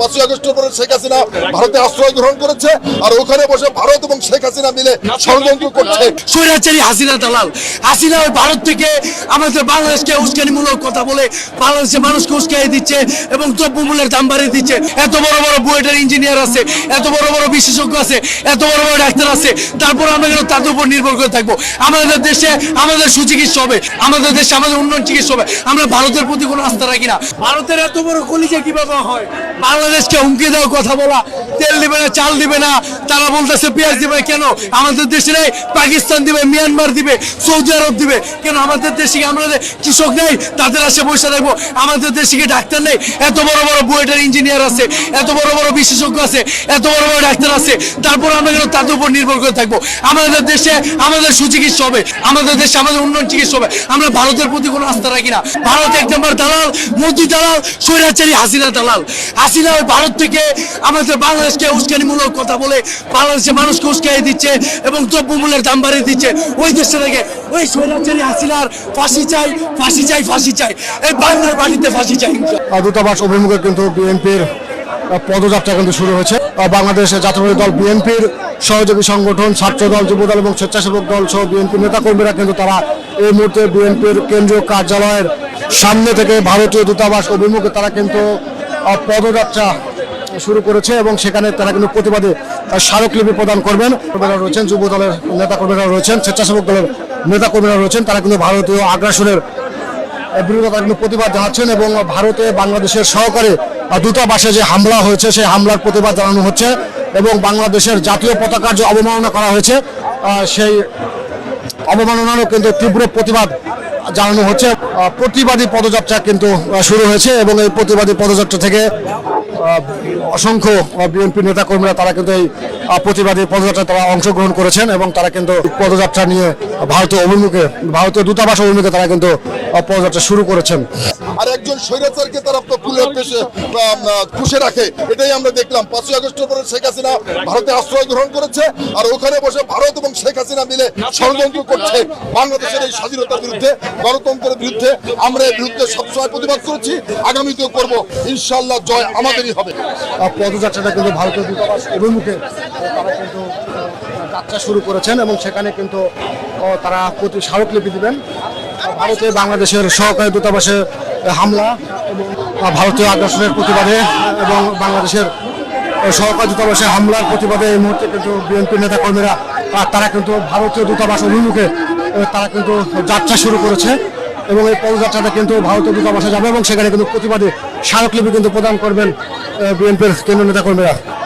পাঁচই আগস্টের পরে শেখ হাসিনা ভারতে আশ্রয় গ্রহণ করেছে, আর ওখানে বসে ভারত এবং শেখ হাসিনা মিলে ষড়যন্ত্র করছে। স্বৈরাচারী হাসিনা দালাল। হাসিনা ওই ভারত থেকে আমাদের বাংলাদেশকে উস্কানিমূলক কথা বলে বাংলাদেশের মানুষকে উস্কাই দিচ্ছে এবং দ্রব্যমূল্যের দাম বাড়িয়ে দিচ্ছে। এত বড় বড় বুয়েটের ইঞ্জিনিয়ার আছে, এত বড় বড় বিশেষজ্ঞ আছে, এত বড় বড় ডাক্তার আছে। তারপর আমরা কেন তাদের উপর নির্ভর করে থাকব। আমাদের দেশে আমাদের সুচিকিৎসা হবে, আমাদের দেশে আমাদের উন্নয়ন চিকিৎসা হবে। আমরা ভারতের প্রতি কোনো আস্থা রাখি না। ভারতের এত বড় কলিজা কীভাবে হয়? বাংলাদেশকে হুমকি দেওয়া কথা বলা। তেল দিবে না, চাল দিবে না। তারা বলতেছে পেঁয়াজ দিবে। কেন? আমাদের দেশে নেই, পাকিস্তান দিবে, মিয়ানমার দিবে, সৌদি আরব দিবে। কেন? আমাদের দেশে আমাদের কৃষক নেই? তাদের আসে বসে রাখব। আমাদের দেশে কি ডাক্তার নেই? এত বড় বড় বুয়েটের ইঞ্জিনিয়ার আছে, এত বড় বড় বিশেষজ্ঞ আছে, এত বড় বড় ডাক্তার আছে। তারপর আমরা কেন তাদের উপর নির্ভর করে থাকব? আমাদের দেশে, আমাদের সুচিকিৎসা হবে। আমাদের দেশে আমাদের উন্নয়ন চিকিৎসা হবে। আমরা ভারতের প্রতি কোনো আস্থা রাখি না। ভারত এক নম্বর দালাল মোদি দালাল, স্বৈরাচারী হাসিনা দালাল। হাসিনা ভারত থেকে আমাদের বাংলাদেশকে উস্কানিমূলক কথা বলে বাংলাদেশের মানুষকে উস্কাই দিচ্ছে এবং দ্রব্যমূল্যের দাম বাড়িয়ে দিচ্ছে। ওই দেশে থেকে ওই স্বৈরাচারী হাসিনার ফাঁসি চাই ফাঁসি চাই ফাঁসি চাই। এই বাংলার বাড়িতে ফাঁসি চাই দূতাবাস, অভিমুখে কিন্তু বিএনপির পদযাত্রা কিন্তু শুরু হয়েছে। বাংলাদেশের জাতীয়বাদী দল বিএনপির সহযোগী সংগঠন, ছাত্র দল, যুব দল এবং স্বেচ্ছাসেবক দল সহ বিএনপি নেতাকর্মীরা কিন্তু তারা এই মুহূর্তে বিএনপির কেন্দ্রীয় কার্যালয়ের সামনে থেকে ভারতীয় দূতাবাস অভিমুখে তারা কিন্তু পদযাত্রা শুরু করেছে এবং সেখানে তারা কিন্তু প্রতিবাদে স্মারকলিপি প্রদান করবেন। কর্মীরা রয়েছেন, যুব দলের নেতাকর্মীরা রয়েছেন, স্বেচ্ছাসেবক দলের নেতাকর্মীরা রয়েছেন। তারা কিন্তু ভারতীয় আগ্রাসনের বিরোধিতা তারা কিন্তু প্রতিবাদ জানাচ্ছেন এবং ভারতে বাংলাদেশের সহকারে দূতাবাসে যে হামলা হয়েছে, সেই হামলার প্রতিবাদ জানানো হচ্ছে এবং বাংলাদেশের জাতীয় পতাকার যে অবমাননা করা হয়েছে সেই অবমাননারও কিন্তু তীব্র প্রতিবাদ জানানো হচ্ছে প্রতিবাদী পদযাত্রা কিন্তু শুরু হয়েছে এবং এই প্রতিবাদী পদযাত্রা থেকে অসংখ্য বিএনপি নেতাকর্মীরা তারা কিন্তু এই প্রতিবাদী পদযাত্রায় তারা অংশগ্রহণ করেছেন এবং তারা কিন্তু পদযাত্রা নিয়ে ভারতীয় অভিমুখে, ভারতীয় দূতাবাস অভিমুখে তারা কিন্তু পদযাত্রা শুরু করেছেন। আর একজন স্বৈরাচারকে তারা ফুলের পুষে রাখে, এটাই আমরা দেখলাম। পাঁচই আগস্টের পরে শেখ হাসিনা ভারতে আশ্রয় গ্রহণ করেছে, আর ওখানে বসে ভারত এবং শেখ হাসিনা মিলে ষড়যন্ত্র করছে বাংলাদেশের এই স্বাধীনতার বিরুদ্ধে। গণতন্ত্রের বিরুদ্ধে আমরা এর বিরুদ্ধে সবসময় প্রতিবাদ করেছি আগামীতেও করব। ইনশাল্লাহ জয় আমাদেরই হবে। পদযাত্রাটা কিন্তু ভারতীয় দূতাবাস অভিমুখে আহ, তারা কিন্তু যাত্রা শুরু করেছেন এবং সেখানে কিন্তু তারা প্রতি স্মারকলিপি দিবেন। ভারতে বাংলাদেশের সহকারী দূতাবাসে হামলা এবং ভারতীয় আগ্রাসনের প্রতিবাদে এবং বাংলাদেশের সহকারী দূতাবাসে হামলার প্রতিবাদে এই মুহূর্তে কিন্তু বিএনপি নেতাকর্মীরা তারা কিন্তু ভারতীয় দূতাবাস অভিমুখে তারা কিন্তু যাত্রা শুরু করেছে এবং এই পদযাত্রাটা কিন্তু ভারতীয় দূতাবাসে যাবে এবং সেখানে কিন্তু প্রতিবাদে স্মারকলিপি কিন্তু প্রদান করবেন বিএনপির কেন্দ্রীয় নেতাকর্মীরা।